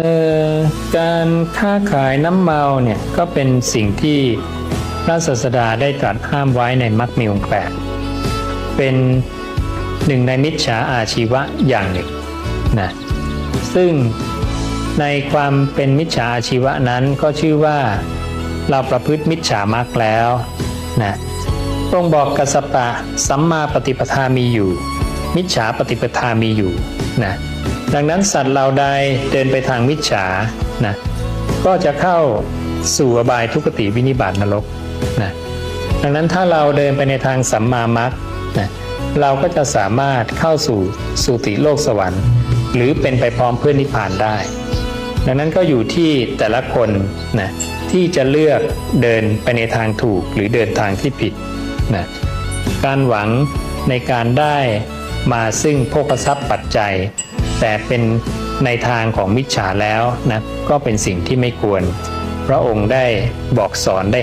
เอ่อการค้าขายน้ำเมาเนี่ยก็เป็นสิ่งที่พระศาสดาได้ตรัสห้ามไว้ในมรรคมีองค์แปดเป็นหนึ่งในมิจฉาอาชีวะอย่างหนึ่งนะซึ่งในความเป็นมิจฉาอาชีวะนั้นก็ชื่อว่าเราประพฤติมิจฉามรรคแล้วนะพระองค์บอกกัสสปะสัมมาปฏิปทามีอยู่ มิจฉาปฏิปทามีอยู่นะ ดังนั้นสัตว์เราใดเดินไปทางมิจฉานะก็จะเข้าสู่อบายทุกติวินิบาตนรกนะดังนั้นถ้าเราเดินไปในทางสัมมามรรคนะเราก็จะสามารถเข้าสู่สุติโลกสวรรค์ หรือเป็นไปพร้อมเพื่อนนิพพานได้ ดังนั้นก็อยู่ที่แต่ละคนนะที่จะเลือกเดินไปในทางถูกหรือเดินทางที่ผิดนะการหวังในการได้มาซึ่งโภคทรัพย์ปัจจัย แต่เป็นในทางของมิจฉาแล้วนะก็เป็นสิ่งที่ไม่ควร พระองค์ได้บอกสอนได้